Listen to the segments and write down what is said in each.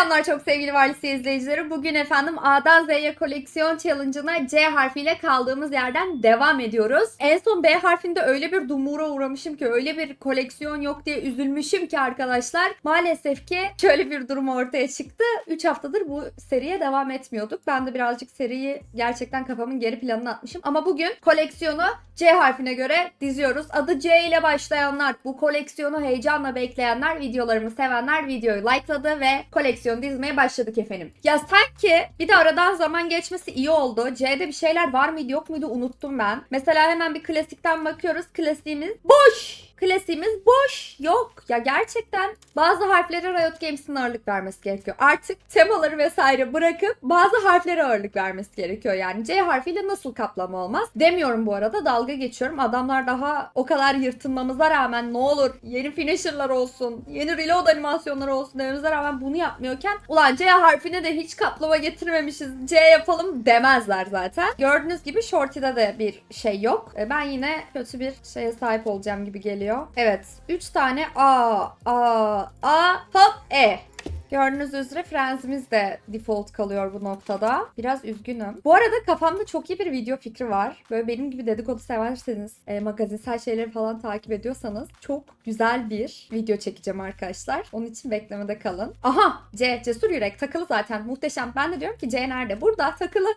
Selamlar çok sevgili Valisi izleyicileri. Bugün efendim A'dan Z'ye koleksiyon challenge'ına C harfiyle kaldığımız yerden devam ediyoruz. En son B harfinde öyle bir dumura uğramışım ki öyle bir koleksiyon yok diye üzülmüşüm ki arkadaşlar. Maalesef ki şöyle bir durum ortaya çıktı. 3 haftadır bu seriye devam etmiyorduk. Ben de birazcık seriyi gerçekten kafamın geri planına atmışım. Ama bugün koleksiyonu C harfine göre diziyoruz. Adı C ile başlayanlar, bu koleksiyonu heyecanla bekleyenler, videolarımı sevenler videoyu likeladı ve koleksiyon dizmeye başladık efendim. Ya sanki bir de aradan zaman geçmesi iyi oldu. C'de bir şeyler var mıydı yok muydu unuttum ben. Mesela hemen bir klasikten bakıyoruz. Klasiğimiz boş. Klasiğimiz boş. Yok. Ya gerçekten bazı harflere Riot Games'in ağırlık vermesi gerekiyor. Artık temaları vesaire bırakıp bazı harflere ağırlık vermesi gerekiyor. Yani C harfiyle nasıl kaplama olmaz? Demiyorum bu arada. Dalga geçiyorum. Adamlar daha o kadar yırtınmamıza rağmen ne olur yeni finisher'lar olsun, yeni reload animasyonları olsun dememize rağmen bunu yapmıyorken ulan C harfine de hiç kaplama getirmemişiz. C yapalım demezler zaten. Gördüğünüz gibi Shorty'de de bir şey yok. E, Ben yine kötü bir şeye sahip olacağım gibi geliyor. Evet. 3 tane A, A, A, hop, E. Gördüğünüz üzere frenzimiz de default kalıyor bu noktada. Biraz üzgünüm. Bu arada kafamda çok iyi bir video fikri var. Böyle benim gibi dedikodu severseniz, e, magazinsel şeyleri falan takip ediyorsanız çok güzel bir video çekeceğim arkadaşlar. Onun için beklemede kalın. Aha! C, Cesur Yürek takılı zaten. Muhteşem. Ben de diyorum ki C nerede? Burada takılı.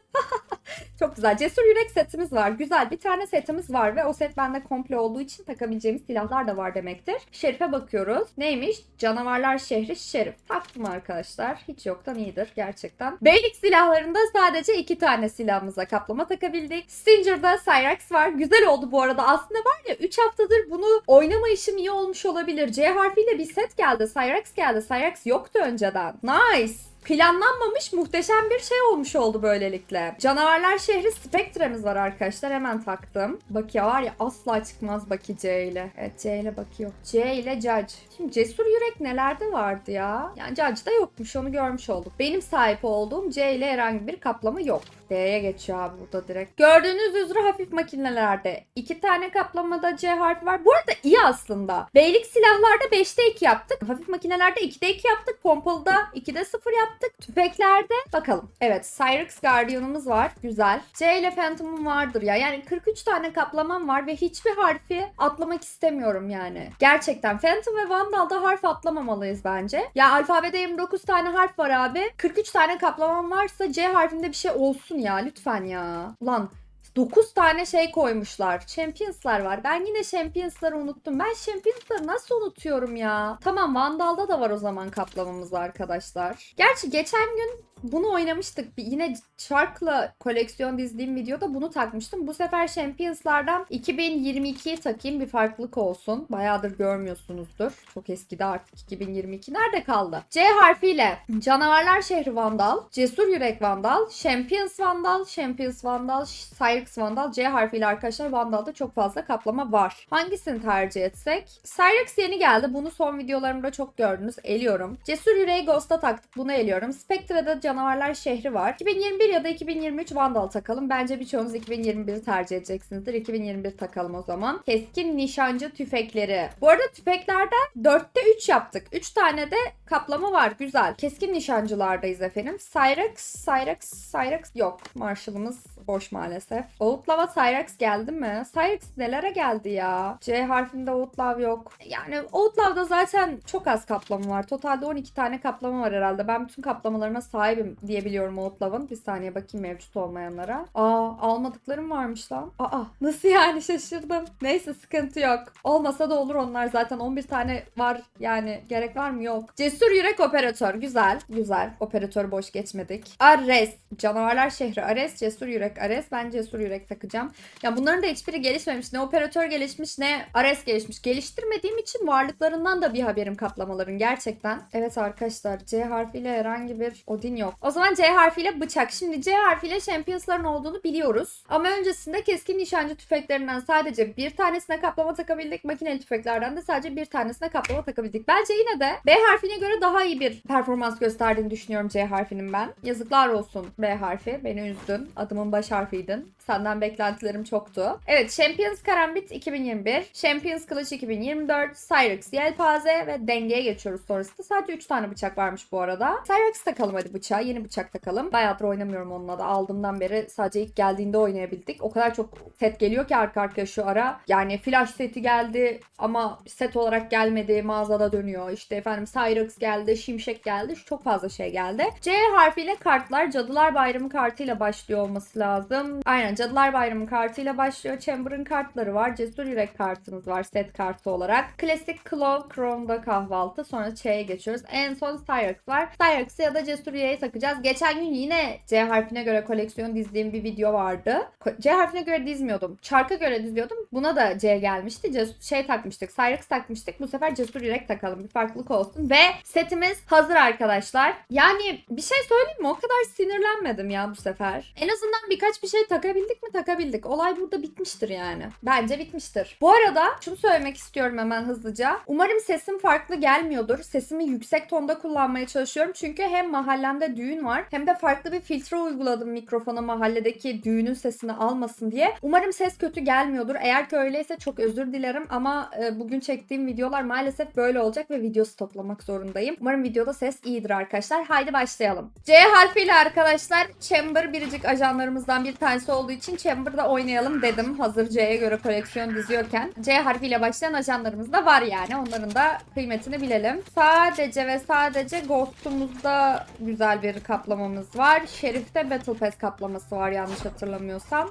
çok güzel. Cesur Yürek setimiz var. Güzel. Bir tane setimiz var ve o set bende komple olduğu için takabileceğimiz silahlar da var demektir. Şerif'e bakıyoruz. Neymiş? Canavarlar şehri Şerif. Taktım arkadaşlar. Hiç yoktan iyidir gerçekten. Beylik silahlarında sadece iki tane silahımıza kaplama takabildik. Stinger'da Cyrax var. Güzel oldu bu arada. Aslında var ya 3 haftadır bunu oynama işim iyi olmuş olabilir. C harfiyle bir set geldi. Cyrax geldi. Cyrax yoktu önceden. Nice. Planlanmamış muhteşem bir şey olmuş oldu böylelikle. Canavarlar şehri Spectre'miz var arkadaşlar. Hemen taktım. Baki var ya asla çıkmaz Baki C ile. Evet C ile Baki yok. C ile Judge. Şimdi Cesur Yürek nelerde vardı ya? Yani Judge'da yokmuş onu görmüş olduk. Benim sahip olduğum C ile herhangi bir kaplama yok. D'ye geçiyor abi burada direkt. Gördüğünüz üzere hafif makinelerde iki tane kaplamada C harfi var. Bu arada iyi aslında. Beylik silahlarda 5'te 2 yaptık. Hafif makinelerde 2'de 2 yaptık. Pompalıda 2'de 0 yaptık. Tüfeklerde bakalım. Evet Cyrex Guardian'ımız var. Güzel. C ile Phantom'um vardır ya. Yani 43 tane kaplamam var ve hiçbir harfi atlamak istemiyorum yani. Gerçekten Phantom ve Vandal'da harf atlamamalıyız bence. Ya alfabede 29 tane harf var abi. 43 tane kaplamam varsa C harfinde bir şey olsun ya lütfen ya. Ulan 9 tane şey koymuşlar. Champions'lar var. Ben yine Champions'ları unuttum. Ben Champions'ları nasıl unutuyorum ya? Tamam Vandal'da da var o zaman kaplamamız arkadaşlar. Gerçi geçen gün bunu oynamıştık. Yine Shark'la koleksiyon dizdiğim videoda bunu takmıştım. Bu sefer Champions'lardan 2022'yi takayım bir farklılık olsun. Bayağıdır görmüyorsunuzdur. Çok eskidi artık 2022. Nerede kaldı? C harfiyle Canavarlar Şehri Vandal, Cesur Yürek Vandal, Champions Vandal, Champions Vandal, Cyrex Vandal. C harfiyle arkadaşlar Vandal'da çok fazla kaplama var. Hangisini tercih etsek? Cyrex yeni geldi. Bunu son videolarımda çok gördünüz. Eliyorum. Cesur Yüreği Ghost'a taktık. Bunu eliyorum. Spectre'da Canavarlar Şehri var. 2021 ya da 2023 Vandal takalım. Bence birçoğunuz 2021'i tercih edeceksinizdir. 2021 takalım o zaman. Keskin nişancı tüfekleri. Bu arada tüfeklerden 4'te 3 yaptık. 3 tane de kaplama var. Güzel. Keskin nişancılardayız efendim. Cyrex, Cyrex, Cyrex yok. Marshall'ımız boş maalesef. Outlaw'a Cyrex geldi mi? Cyrex nelere geldi ya? C harfinde Outlaw yok. Yani Outlaw'da zaten çok az kaplama var. Totalde 12 tane kaplama var herhalde. Ben bütün kaplamalarına sahibim diyebiliyorum Outlaw'ın. Bir saniye bakayım mevcut olmayanlara. Aa almadıklarım varmış lan. Aa nasıl yani şaşırdım. Neyse sıkıntı yok. Olmasa da olur onlar zaten 11 tane var yani gerek var mı yok. Cesur Yürek Operatör güzel güzel. Operatörü boş geçmedik. Ares Canavarlar Şehri Ares Cesur Yürek Ares. Ben Cesur Yürek takacağım. Ya bunların da hiçbiri gelişmemiş. Ne operatör gelişmiş ne Ares gelişmiş. Geliştirmediğim için varlıklarından da bir haberim kaplamaların gerçekten. Evet arkadaşlar C harfiyle herhangi bir Odin yok. O zaman C harfiyle bıçak. Şimdi C harfiyle Champions'ların olduğunu biliyoruz. Ama öncesinde keskin nişancı tüfeklerinden sadece bir tanesine kaplama takabildik. Makineli tüfeklerden de sadece bir tanesine kaplama takabildik. Bence yine de B harfine göre daha iyi bir performans gösterdiğini düşünüyorum C harfinin ben. Yazıklar olsun B harfi. Beni üzdün. Adımın baş harfiydin. Senden beklentilerim çoktu. Evet Champions Karambit 2021, Champions Kılıç 2024, Cyrex Yelpaze ve dengeye geçiyoruz sonrasında. Sadece 3 tane bıçak varmış bu arada. Cyrex takalım hadi bıçağı. Yeni bıçak takalım. Bayağıdır oynamıyorum onunla da. Aldığımdan beri sadece ilk geldiğinde oynayabildik. O kadar çok set geliyor ki arka arkaya şu ara. Yani flash seti geldi ama set olarak gelmedi. Mağazada dönüyor. İşte efendim Cyrex geldi, Şimşek geldi. Çok fazla şey geldi. C harfiyle kartlar. Cadılar Bayramı kartıyla başlıyor olması lazım. Aynen Cadılar Bayramı kartıyla başlıyor. Chamber'ın kartları var. Cesur Yürek kartımız var set kartı olarak. Klasik Claw Chrome'da kahvaltı. Sonra Ç'ye geçiyoruz. En son Cyrex var. Cyrex'i ya da Cesur Yüreği takacağız. Geçen gün yine C harfine göre koleksiyon dizdiğim bir video vardı. C harfine göre dizmiyordum. Çarka göre diziyordum. Buna da C gelmişti. Ces- şey takmıştık. Cyrex takmıştık. Bu sefer Cesur Yürek takalım. Bir farklılık olsun. Ve setimiz hazır arkadaşlar. Yani bir şey söyleyeyim mi? O kadar sinirlenmedim ya bu sefer. En azından birkaç bir şey takabildik mi takabildik. Olay burada bitmiştir yani. Bence bitmiştir. Bu arada şunu söylemek istiyorum hemen hızlıca. Umarım sesim farklı gelmiyordur. Sesimi yüksek tonda kullanmaya çalışıyorum. Çünkü hem mahallemde düğün var hem de farklı bir filtre uyguladım mikrofona mahalledeki düğünün sesini almasın diye. Umarım ses kötü gelmiyordur. Eğer ki öyleyse çok özür dilerim ama e, bugün çektiğim videolar maalesef böyle olacak ve video stoplamak zorundayım. Umarım videoda ses iyidir arkadaşlar. Haydi başlayalım. C harfiyle arkadaşlar Chamber biricik ajanlarımızdan bir tanesi olduğu için Chamber'da oynayalım dedim. Hazır C'ye göre koleksiyon diziyorken. C harfiyle başlayan ajanlarımız da var yani. Onların da kıymetini bilelim. Sadece ve sadece Ghost'umuzda güzel bir kaplamamız var. Şerif'te Battle Pass kaplaması var yanlış hatırlamıyorsam.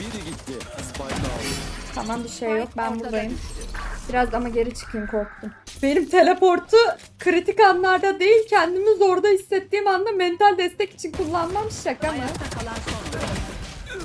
Biri gitti. Tamam bir şey yok ben buradayım. Biraz ama geri çıkayım korktum. Benim teleportu kritik anlarda değil kendimi zorda hissettiğim anda mental destek için kullanmam şaka mı?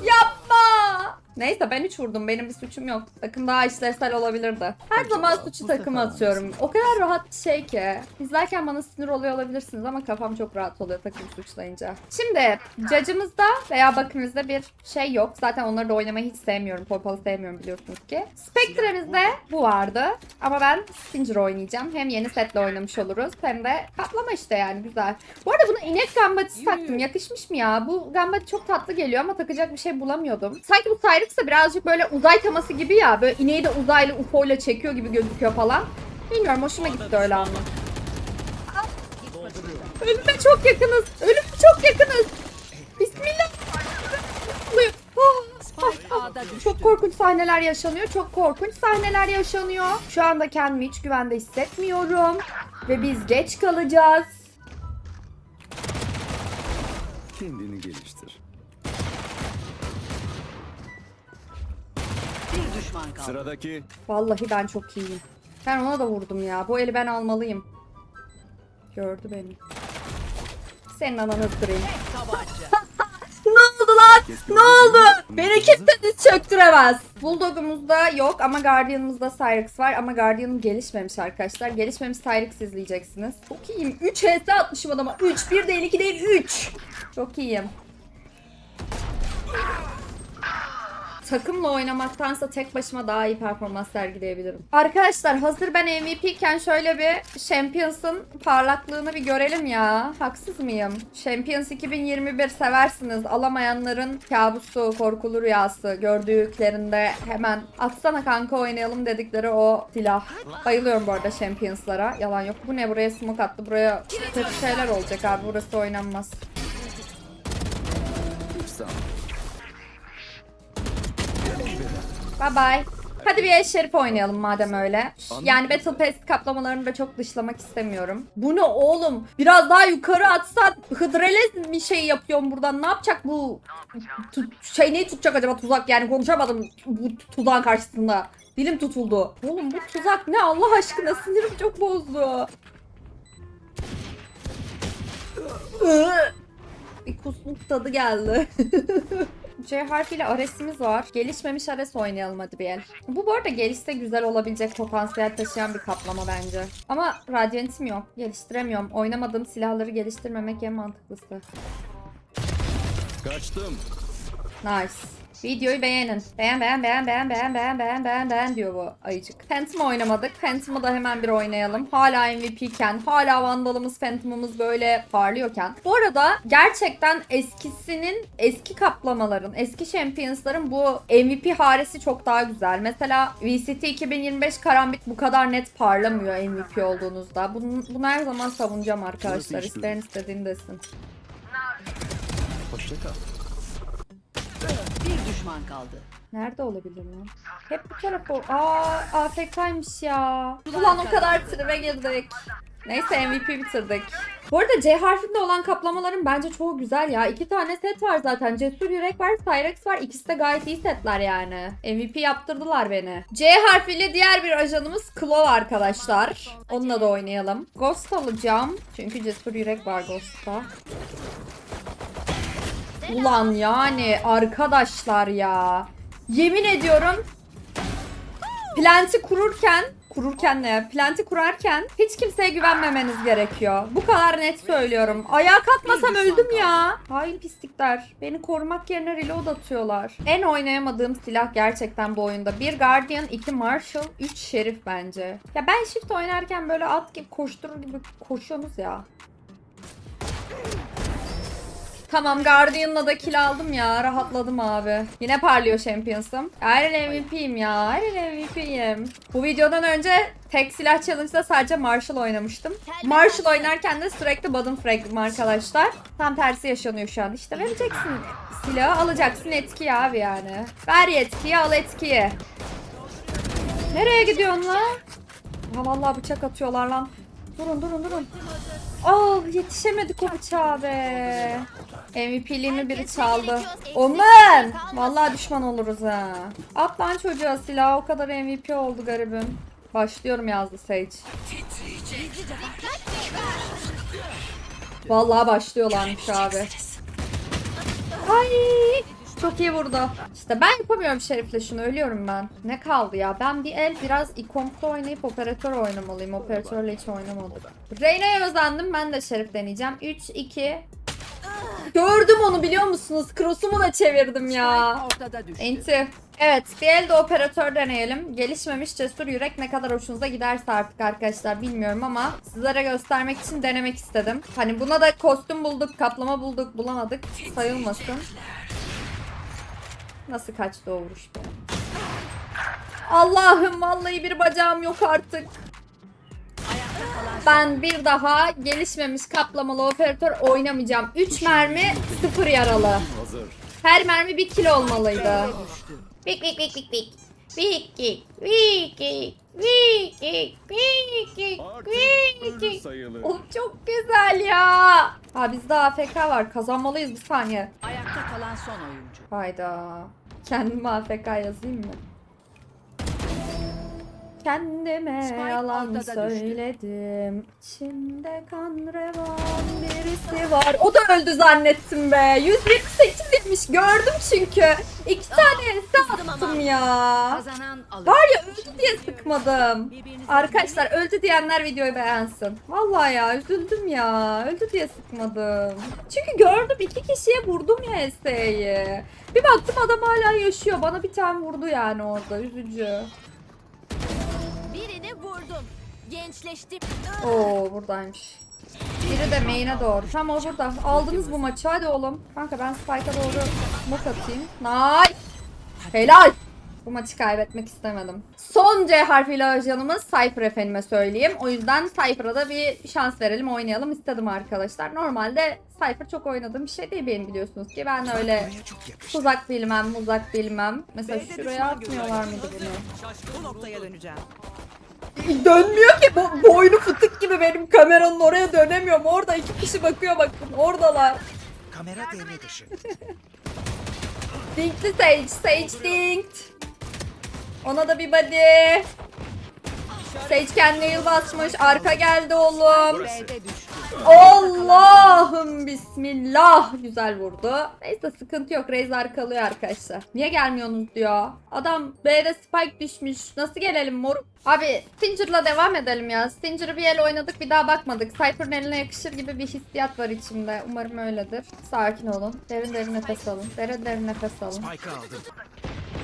Yapma! Neyse ben 3 vurdum. Benim bir suçum yok. Takım daha işlevsel olabilirdi. Her zaman suçu takıma atıyorum. O kadar rahat bir şey ki. İzlerken bana sinir oluyor olabilirsiniz ama kafam çok rahat oluyor takım suçlayınca. Şimdi cacımızda veya bakımızda bir şey yok. Zaten onları da oynamayı hiç sevmiyorum. Pompalı sevmiyorum biliyorsunuz ki. Spectre'mizde bu vardı. Ama ben Stinger oynayacağım. Hem yeni setle oynamış oluruz hem de kaplama işte yani güzel. Bu arada buna inek gambatı taktım. Yakışmış mı ya? Bu gambat çok tatlı geliyor ama takacak bir şey bulamıyordum. Sanki bu De birazcık böyle uzay teması gibi ya. Böyle ineği de uzaylı UFO ile çekiyor gibi gözüküyor falan. Bilmiyorum hoşuma gitti öyle ama. Ölüme çok yakınız. Ölüme çok yakınız. Bismillah. Ah, ah, ah. Çok korkunç sahneler yaşanıyor. Çok korkunç sahneler yaşanıyor. Şu anda kendimi hiç güvende hissetmiyorum. Ve biz geç kalacağız. Kendini düşman kaldı. Sıradaki Vallahi ben çok iyiyim. Ben ona da vurdum ya. Bu eli ben almalıyım. Gördü beni. Senin ananı. Tabanca. Ne oldu lan? Ne oldu? Beni kimse çöktüremez. Bulldog'umuzda yok ama Guardian'ımızda Cyrex var ama Guardian'ım gelişmemiş arkadaşlar. Gelişmemiş Cyrex izleyeceksiniz. Çok iyiyim. 3 HS atmışım adama. 3. 1 değil 2 değil 3. Çok iyiyim. Takımla oynamaktansa tek başıma daha iyi performans sergileyebilirim. Arkadaşlar hazır ben MVP iken şöyle bir Champions'ın parlaklığını bir görelim ya. Haksız mıyım? Champions 2021 seversiniz. Alamayanların kabusu, korkulu rüyası gördüklerinde hemen atsana kanka oynayalım dedikleri o silah. Bayılıyorum bu arada Champions'lara. Yalan yok. Bu ne? Buraya smoke attı. Buraya kötü şeyler olacak abi. Burası oynanmaz. Bye bye. Hadi bir El Şerif oynayalım madem öyle. Yani Battle Pass kaplamalarını da çok dışlamak istemiyorum. Bu ne oğlum? Biraz daha yukarı atsan Hıdrellez bir şey yapıyorum buradan. Ne yapacak bu? Tu- şey neyi tutacak acaba tuzak? Yani konuşamadım bu tuzağın karşısında. Dilim tutuldu. Oğlum bu tuzak ne Allah aşkına sinirim çok bozdu. Bir kusmuk tadı geldi. C harfiyle Ares'imiz var. Gelişmemiş Ares oynayalım hadi bir el. Bu bu arada gelişse güzel olabilecek potansiyel taşıyan bir kaplama bence. Ama Radiant'im yok. Geliştiremiyorum. Oynamadığım silahları geliştirmemek en mantıklısı. Kaçtım. Nice. Videoyu beğenin. Beğen beğen beğen beğen beğen beğen beğen beğen beğen diyor bu ayıcık. Phantom oynamadık. Phantom'ı da hemen bir oynayalım. Hala MVP iken, hala Vandal'ımız, Phantom'ımız böyle parlıyorken. Bu arada gerçekten eskisinin, eski kaplamaların, eski Champions'ların bu MVP haresi çok daha güzel. Mesela VCT 2025 Karambit bu kadar net parlamıyor MVP olduğunuzda. Bunu, bunu her zaman savunacağım arkadaşlar. İsteyen istediğini desin. Hoşça kal. Bir düşman kaldı. Nerede olabilir lan? Hep bu tarafa... Aa AFK'ymış ya. Ulan o kadar tribe girdik. Neyse MVP bitirdik. Bu arada C harfinde olan kaplamaların bence çoğu güzel ya. İki tane set var zaten. Cesur Yürek var, Cyrex var. İkisi de gayet iyi setler yani. MVP yaptırdılar beni. C harfiyle diğer bir ajanımız Claw arkadaşlar. Onunla da oynayalım. Ghost alacağım. Çünkü Cesur Yürek var Ghost'ta. Ulan yani arkadaşlar ya. Yemin ediyorum planti kururken kururken ne? Planti kurarken hiç kimseye güvenmemeniz gerekiyor. Bu kadar net söylüyorum. Ayağa kalkmasam öldüm ya. Hain pislikler. Beni korumak yerine reload atıyorlar. En oynayamadığım silah gerçekten bu oyunda. Bir Guardian, iki Marshall, üç Şerif bence. Ya ben shift oynarken böyle at gibi koşturur gibi koşuyorsunuz ya. Tamam Guardian'la da kill aldım ya. Rahatladım abi. Yine parlıyor Champions'ım. El MVP'yim ya. El MVP'yim. Bu videodan önce tek silah challenge'da sadece Marshall oynamıştım. Marshall oynarken de sürekli bottom frag'im arkadaşlar. Tam tersi yaşanıyor şu an. İşte vereceksin silahı alacaksın etkiyi abi yani. Ver yetkiyi al etkiyi. Nereye gidiyorsun lan? Ha vallahi bıçak atıyorlar lan. Durun durun durun. Oh yetişemedik o bıçağa be. MVP'liğimi biri çaldı. Omen! Vallahi düşman oluruz ha. At lan çocuğa silah o kadar MVP oldu garibim. Başlıyorum yazdı Sage. Vallahi başlıyorlarmış abi. Ay! Çok iyi vurdu. İşte ben yapamıyorum Şerif'le şunu ölüyorum ben. Ne kaldı ya? Ben bir el biraz ikompta oynayıp operatör oynamalıyım. Operatörle hiç oynamadım. Reyna'ya özendim. Ben de Şerif deneyeceğim. 3, 2... Gördüm onu biliyor musunuz? Cross'umu da çevirdim ya. Enti. Evet bir elde operatör deneyelim. Gelişmemiş cesur yürek ne kadar hoşunuza giderse artık arkadaşlar bilmiyorum ama sizlere göstermek için denemek istedim. Hani buna da kostüm bulduk, kaplama bulduk, bulamadık. Sayılmasın. Nasıl kaçtı o vuruş be? Allah'ım vallahi bir bacağım yok artık. Ben bir daha gelişmemiş kaplamalı operatör oynamayacağım. 3 mermi 0 yaralı. Her mermi 1 kilo olmalıydı. Bik bik bik bik bik. Bik bik bik bik bik. Oğlum çok güzel ya. Ha bizde AFK var. Kazanmalıyız bir saniye. Ayakta kalan son oyuncu. Hayda. Kendime AFK yazayım mı? Kendime Spike yalan söyledim. İçimde kan revan birisi var. O da öldü zannettim be. 128 demiş. Gördüm çünkü. İki tane ense attım ya. Var ya öldü diye sıkmadım. Arkadaşlar öldü diyenler videoyu beğensin. Vallahi ya üzüldüm ya. Öldü diye sıkmadım. Çünkü gördüm iki kişiye vurdum ya Esse'yi. Bir baktım adam hala yaşıyor. Bana bir tane vurdu yani orada. Üzücü. Gençleştim. Oo buradaymış. Biri de main'e doğru. Tam o burada. Aldınız bu maçı hadi oğlum. Kanka ben Spike'a doğru smoke atayım. Nice. Helal. Bu maçı kaybetmek istemedim. Son C harfiyle ajanımız Cypher efendime söyleyeyim. O yüzden Cypher'a da bir şans verelim oynayalım istedim arkadaşlar. Normalde Cypher çok oynadığım bir şey değil benim biliyorsunuz ki. Ben öyle uzak bilmem uzak bilmem. Mesela şuraya atmıyorlar mıydı bunu? Bu noktaya döneceğim. Dönmüyor ki. Bo- boynu fıtık gibi benim kameranın oraya dönemiyorum. Orada iki kişi bakıyor bakın. Oradalar. Kamera devre dışı. Dinkli Sage. Sage dinkt. Ona da bir body. Sage kendine yıl basmış. Arka geldi oğlum. Düştü. Allah'ım bismillah. Güzel vurdu. Neyse sıkıntı yok. Reis arkalıyor arkadaşlar. Niye gelmiyorsunuz diyor. Adam B'de spike düşmüş. Nasıl gelelim moruk? Abi Stinger'la devam edelim ya. Stinger'ı bir el oynadık bir daha bakmadık. Cypher'ın eline yakışır gibi bir hissiyat var içimde. Umarım öyledir. Sakin olun. Derin derin nefes alın. Derin derin nefes alın.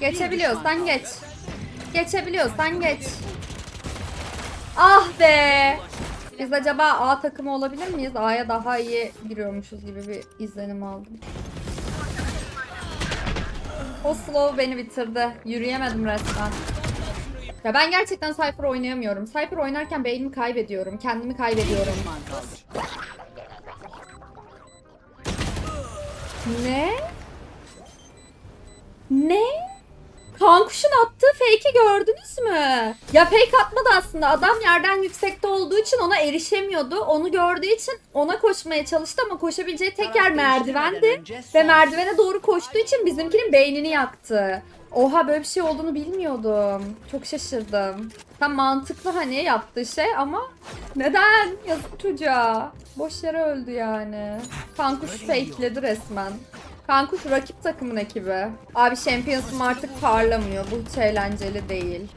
Geçebiliyorsan geç. Geçebiliyorsan geç. Ah be. Biz acaba A takımı olabilir miyiz? A'ya daha iyi giriyormuşuz gibi bir izlenim aldım. O slow beni bitirdi. Yürüyemedim resmen. Ya ben gerçekten Cypher oynayamıyorum. Cypher oynarken beynimi kaybediyorum. Kendimi kaybediyorum. Ne? Ne? Kankuş'un attığı fake'i gördünüz mü? Ya fake atmadı aslında. Adam yerden yüksekte olduğu için ona erişemiyordu. Onu gördüğü için ona koşmaya çalıştı ama koşabileceği tek yer merdivendi. Ve merdivene doğru koştuğu için bizimkinin beynini yaktı. Oha böyle bir şey olduğunu bilmiyordum. Çok şaşırdım. Tam mantıklı hani yaptığı şey ama neden? Yazık çocuğa. Boş yere öldü yani. Kankuş fakeledi resmen. Kankuş rakip takımın ekibi. Abi Champions'ım artık parlamıyor. Bu hiç eğlenceli değil.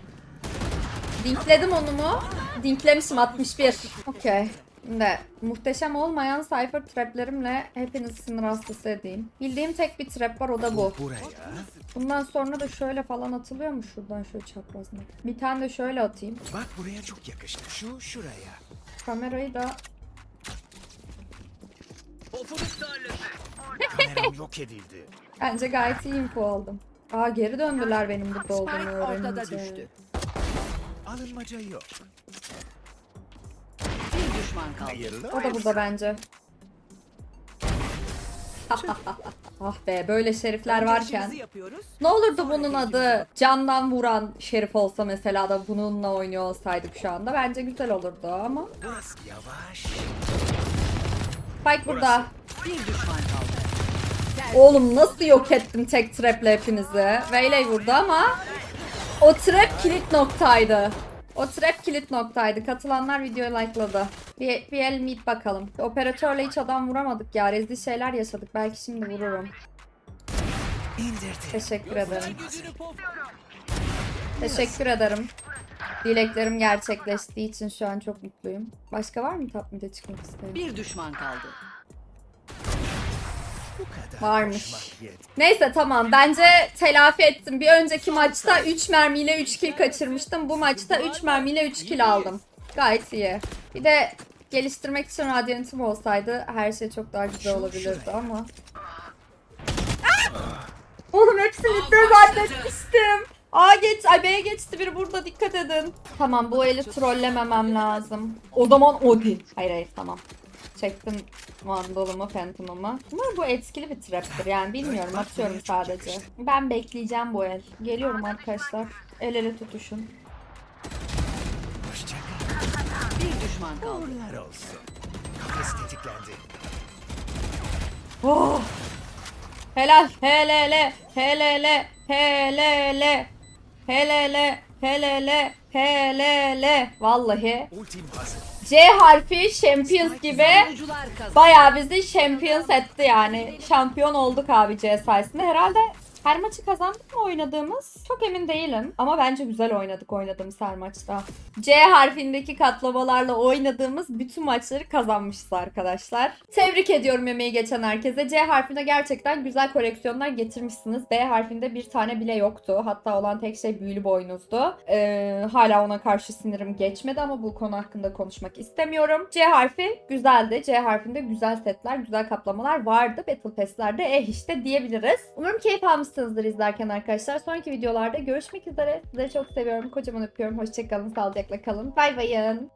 Dinkledim onu mu? Dinklemişim 61. Okey. Şimdi muhteşem olmayan cypher traplerimle hepinizi sinir hastası edeyim. Bildiğim tek bir trap var o da bu. Buraya. Bundan sonra da şöyle falan atılıyor mu şuradan şöyle çaprazına? Bir tane de şöyle atayım. Bak buraya çok yakıştı. Şu şuraya. Kamerayı da Kameram yok edildi. bence gayet iyi info aldım. Aa geri döndüler benim burada olduğumu Spike ortada öğrenince. düştü. Alınmaca yok. Bir düşman kaldı. Hayırlı O da burada bence. ah be böyle şerifler varken. yapıyoruz. Ne olurdu bunun adı candan vuran şerif olsa mesela da bununla oynuyor olsaydık şu anda. Bence güzel olurdu ama. Biraz yavaş. Spike burada. Bir düşman kaldı. Oğlum nasıl yok ettin tek trap'le hepinizi? Veyley vurdu ama o trap kilit noktaydı. O trap kilit noktaydı. Katılanlar videoyu likeladı. Bir, bir el mid bakalım. Operatörle hiç adam vuramadık ya. Rezil şeyler yaşadık. Belki şimdi vururum. İndirdi. Teşekkür ederim. Teşekkür ederim. Dileklerim gerçekleştiği için şu an çok mutluyum. Başka var mı top mid'e çıkmak isteyen? Bir düşman kaldı. Varmış. Neyse tamam bence telafi ettim. Bir önceki maçta 3 mermiyle 3 kill kaçırmıştım. Bu maçta 3 mermiyle 3 kill aldım. Gayet iyi. Bir de geliştirmek için radyantim olsaydı her şey çok daha güzel olabilirdi ama. Ah! Oğlum hepsini de zannetmiştim. A geç, ay B'ye geçti biri burada dikkat edin. Tamam bu eli trollememem lazım. O zaman Odin. Hayır hayır tamam. Çektim Vandal'ımı, Phantom'ımı. Umarım bu etkili bir traptir yani bilmiyorum atıyorum sadece. Ben bekleyeceğim bu el. Geliyorum arkadaşlar. El ele tutuşun. Bir düşman kaldı. Uğurlar olsun. Kafes tetiklendi. Oh! Helal. Helele. Helele. Helele. Helele. Helele. Helele. Vallahi. Ultim hazır. C harfi Champions gibi bayağı bizi Champions etti yani. Şampiyon olduk abi C sayesinde. Herhalde her maçı kazandık mı oynadığımız? Çok emin değilim. Ama bence güzel oynadık oynadığımız her maçta. C harfindeki katlamalarla oynadığımız bütün maçları kazanmışız arkadaşlar. Tebrik ediyorum emeği geçen herkese. C harfinde gerçekten güzel koleksiyonlar getirmişsiniz. B harfinde bir tane bile yoktu. Hatta olan tek şey büyülü boynuzdu. Ee, hala ona karşı sinirim geçmedi ama bu konu hakkında konuşmak istemiyorum. C harfi güzeldi. C harfinde güzel setler, güzel kaplamalar vardı. Battle Pass'lerde eh işte diyebiliriz. Umarım keyif almışsınızdır izlerken arkadaşlar. Sonraki videolarda görüşmek üzere. Sizleri çok seviyorum. Kocaman öpüyorum. Hoşçakalın. Sağlıcakla kalın. Bay bayın.